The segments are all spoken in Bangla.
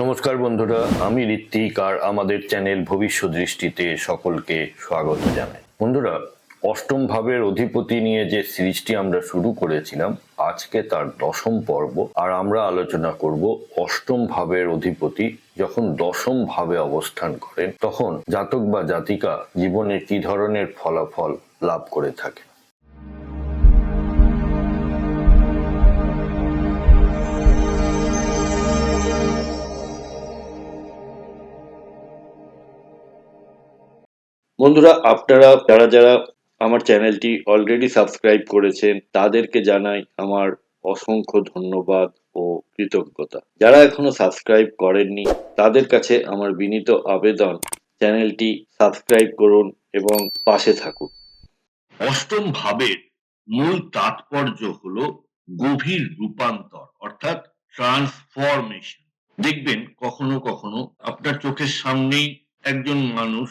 নমস্কার বন্ধুরা, আমি ঋত্বিক আর আমাদের চ্যানেল ভবিষ্যৎ দৃষ্টিতে সকলকে স্বাগত জানাই। বন্ধুরা, অষ্টম ভাবের অধিপতি নিয়ে যে সিরিজটি আমরা শুরু করেছিলাম, আজকে তার দশম পর্ব। আর আমরা আলোচনা করব অষ্টম ভাবের অধিপতি যখন দশম ভাবে অবস্থান করেন, তখন জাতক বা জাতিকা জীবনে কি ধরনের ফলাফল লাভ করে থাকে বন্ধুরা, আপনারা, যারা যারা আমার চ্যানেলটি অলরেডি সাবস্ক্রাইব করেছেন, তাদেরকে জানাই আমার অসংখ্য ধন্যবাদ ও কৃতজ্ঞতা। যারা এখনও সাবস্ক্রাইব করেননি, তাদের কাছে আমার বিনীত আবেদন, চ্যানেলটি সাবস্ক্রাইব করুন এবং পাশে থাকুন। অষ্টম ভাবের মূল তাৎপর্য হলো গভীর রূপান্তর, অর্থাৎ ট্রান্সফরমেশন দেখবেন, কখনো কখনো আপনার চোখের সামনেই একজন মানুষ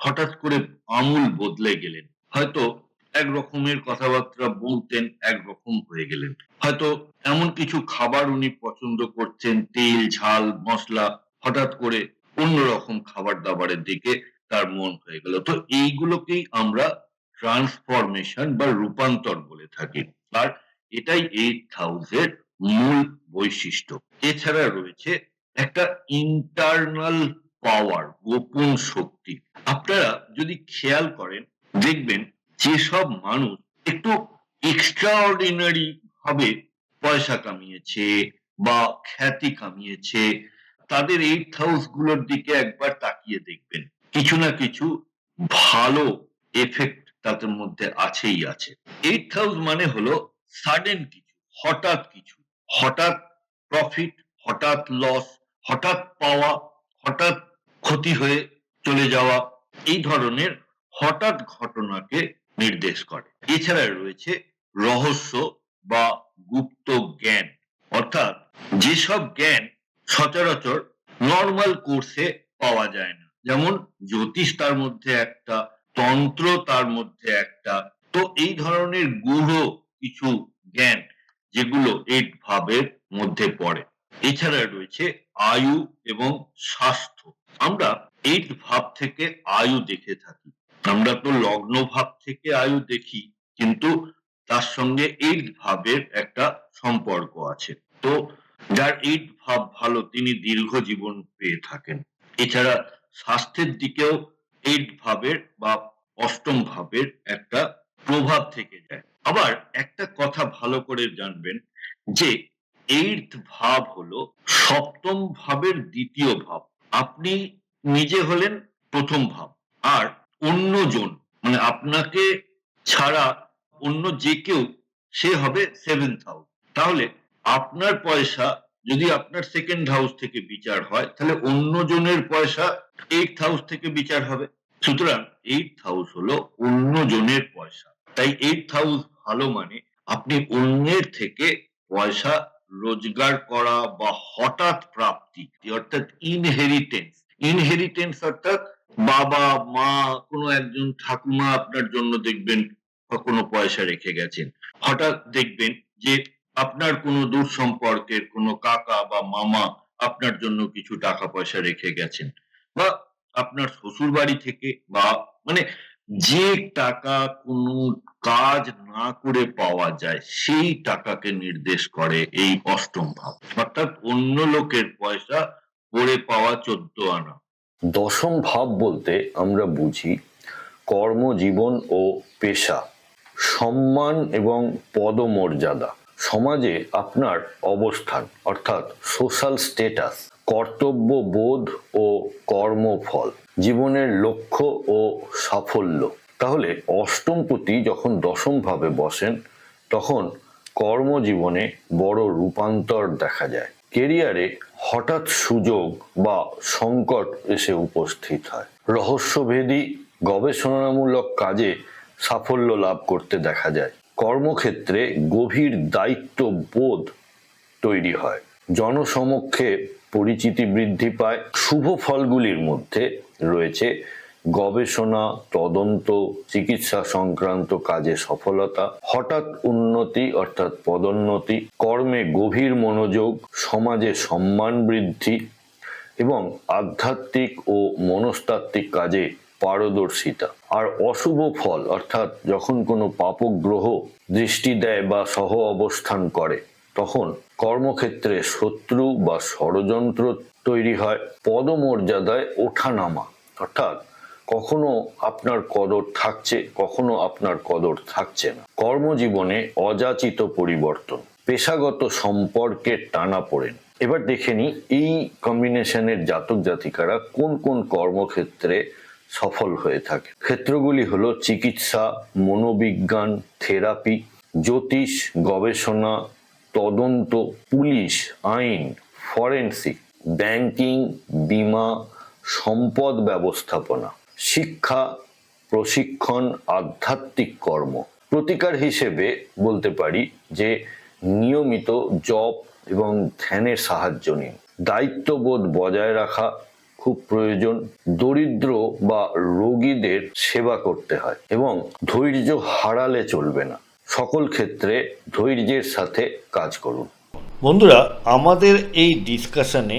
হঠাৎ করে আমূল বদলে গেলেন। হয়তো এক রকমের কথাবার্তা বলতেন, একরকম হয়ে গেলেন। হয়তো এমন কিছু খাবার উনি পছন্দ করছেন, তেল, ঝাল, মশলা, হঠাৎ করে অন্যরকম খাবার দাবারের দিকে তার মন হয়ে গেল। তো এইগুলোকেই আমরা ট্রান্সফরমেশন বা রূপান্তর বলে থাকি। আর এটাই এইট হাউসের মূল বৈশিষ্ট্য। এছাড়া রয়েছে একটা ইন্টারনাল পাওয়ার গোপন শক্তি। আপনারা যদি খেয়াল করেন, দেখবেন যেসব মানুষ একটু এক্সট্রাঅর্ডিনারি ভাবে পয়সা কামিয়েছে বা খ্যাতি কামিয়েছে, তাদের এইট হাউসগুলোর দিকে একবার তাকিয়ে দেখবেন। কিছু না কিছু ভালো এফেক্ট তাদের মধ্যে আছেই আছে। এইট হাউস মানে হলো সাডেন কিছু, হঠাৎ কিছু, হঠাৎ প্রফিট হঠাৎ লস হঠাৎ পাওয়া হঠাৎ ক্ষতি হয়ে চলে যাওয়া এই ধরনের হঠাৎ ঘটনাকে নির্দেশ করে। এছাড়া রয়েছে রহস্য বা গুপ্ত জ্ঞান। অর্থাৎ যেসব জ্ঞান সচরাচর নর্মাল কোর্সে পাওয়া যায় না। যেমন জ্যোতিষ তার মধ্যে একটা, তন্ত্র তার মধ্যে একটা। তো এই ধরনের গূঢ় কিছু জ্ঞান যেগুলো এইট ভাবের মধ্যে পড়ে। এছাড়া রয়েছে আয়ু এবং স্বাস্থ্য। আমরা এইট ভাব থেকে আয়ু দেখে থাকি। আমরা তো লগ্ন ভাব থেকে আয়ু দেখি, কিন্তু তার সঙ্গে এইট ভাবের একটা সম্পর্ক আছে। তো যার এইট ভাব ভালো, তিনি দীর্ঘ জীবন পেয়ে থাকেন। এছাড়া স্বাস্থ্যের দিকেও এইট ভাবের বা অষ্টম ভাবের একটা প্রভাব থেকে যায়। আবার একটা কথা ভালো করে জানবেন যে এইট ভাব হলো সপ্তম ভাবের দ্বিতীয় ভাব। আপনি নিজে হলেন প্রথম ভাব। আর অন্যজন মানে আপনাকে ছাড়া অন্য যে কেউ, সে হবে সেভেন্থ হাউস তাহলে আপনার পয়সা, যদি আপনার সেকেন্ড হাউস থেকে বিচার হয়, তাহলে অন্যজনের পয়সা এইট হাউস থেকে বিচার হবে। সুতরাং এইট হাউস হলো অন্যজনের পয়সা। তাই এইট হাউস ভালো মানে আপনি অন্যের থেকে পয়সা রোজগার করা বা হঠাৎ প্রাপ্তি অর্থাৎ ইনহেরিটেন্স ইনহেরিটেন্স অর্থাৎ বাবা, মা, কোনো একজন ঠাকুমা আপনার জন্য দেখবেন কোনো পয়সা রেখে গেছেন। হঠাৎ দেখবেন যে আপনার কোনো দূর সম্পর্কের কোনো কাকা বা মামা আপনার জন্য কিছু টাকা পয়সা রেখে গেছেন। বা আপনার শ্বশুর বাড়ি থেকে বা মানে যে টাকা কোনো কাজ না করে পাওয়া যায়, সেই টাকাকে নির্দেশ করে এই অষ্টম ভাব। অর্থাৎ অন্য লোকের পয়সা পড়ে পাওয়া চোদ্দ আনা। দশম ভাব বলতে আমরা বুঝি কর্মজীবন ও পেশা, সম্মান এবং পদমর্যাদা। সমাজে আপনার অবস্থান, অর্থাৎ সোশ্যাল স্টেটাস কর্তব্য বোধ ও কর্মফল। জীবনের লক্ষ্য ও সাফল্য। তাহলে অষ্টমপতি যখন দশম ভাবে বসেন, তখন কর্মজীবনে বড় রূপান্তর দেখা যায়। কেরিয়ারে হঠাৎ সুযোগ বা সংকট এসে উপস্থিত হয়। রহস্যভেদী, গবেষণামূলক কাজে সাফল্য লাভ করতে দেখা যায়। কর্মক্ষেত্রে গভীর দায়িত্ব বোধ তৈরি হয়। জনসমক্ষে পরিচিতি বৃদ্ধি পায়। শুভ ফলগুলির মধ্যে রয়েছে। গবেষণা, তদন্ত, চিকিৎসা সংক্রান্ত কাজে সফলতা, হঠাৎ উন্নতি অর্থাৎ পদোন্নতি, কর্মে গভীর মনোযোগ, সমাজে সম্মান বৃদ্ধি এবং আধ্যাত্মিক ও মনস্তাত্ত্বিক কাজে পারদর্শিতা। আর অশুভ ফল অর্থাৎ যখন কোনো পাপক গ্রহ দৃষ্টি দেয় বা সহ অবস্থান করে, তখন কর্মক্ষেত্রে শত্রু বা ষড়যন্ত্র তৈরি হয় পদমর্যাদায় ওঠানামা। অর্থাৎ কখনো আপনার কদর থাকছে, কখনো আপনার কদর থাকছে না। কর্মজীবনে অযাচিত পরিবর্তন, পেশাগত সম্পর্কের টানা পড়েন। এবার দেখে নি এই কম্বিনেশনের জাতক জাতিকারা কোন কোন কর্মক্ষেত্রে সফল হয়ে থাকে। ক্ষেত্রগুলি হলো চিকিৎসা, মনোবিজ্ঞান, থেরাপি, জ্যোতিষ, গবেষণা, তদন্ত, পুলিশ, আইন, ফরেন্সিক ব্যাংকিং, বিমা, সম্পদ ব্যবস্থাপনা, শিক্ষা, প্রশিক্ষণ, আধ্যাত্মিক কর্ম। প্রতিকার হিসেবে বলতে পারি যে নিয়মিত জপ এবং ধ্যানের সাহায্য নিন। দায়িত্ববোধ বজায় রাখা খুব প্রয়োজন। দরিদ্র বা রোগীদের সেবা করতে হয় এবং ধৈর্য হারালে চলবে না। সকল ক্ষেত্রে ধৈর্যের সাথে কাজ করুন। বন্ধুরা আমাদের এই ডিসকাশনে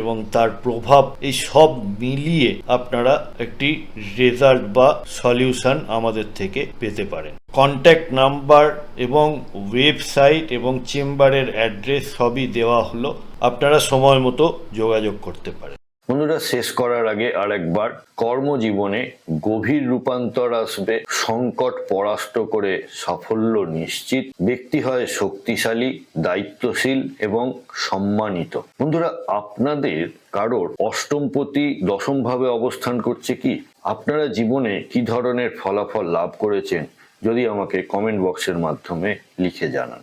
এবং তার প্রভাব, এই সব মিলিয়ে আপনারা একটি রেজাল্ট বা সলিউশন আমাদের থেকে পেতে পারেন। কন্ট্যাক্ট নাম্বার এবং ওয়েবসাইট এবং চেম্বারের অ্যাড্রেস সবই দেওয়া হলো। আপনারা সময় মতো যোগাযোগ করতে পারেন। বন্ধুরা, শেষ করার আগে আরেকবার, কর্মজীবনে গভীর রূপান্তর আসবে, সংকট পরাস্ত করে সাফল্য নিশ্চিত। ব্যক্তি হয় শক্তিশালী, দায়িত্বশীল এবং সম্মানিত। বন্ধুরা, আপনাদের কারোর অষ্টমপতি দশম ভাবে অবস্থান করছে কি? আপনারা জীবনে কি ধরনের ফলাফল লাভ করেছেন? যদি আমাকে কমেন্ট বক্সের মাধ্যমে লিখে জানান।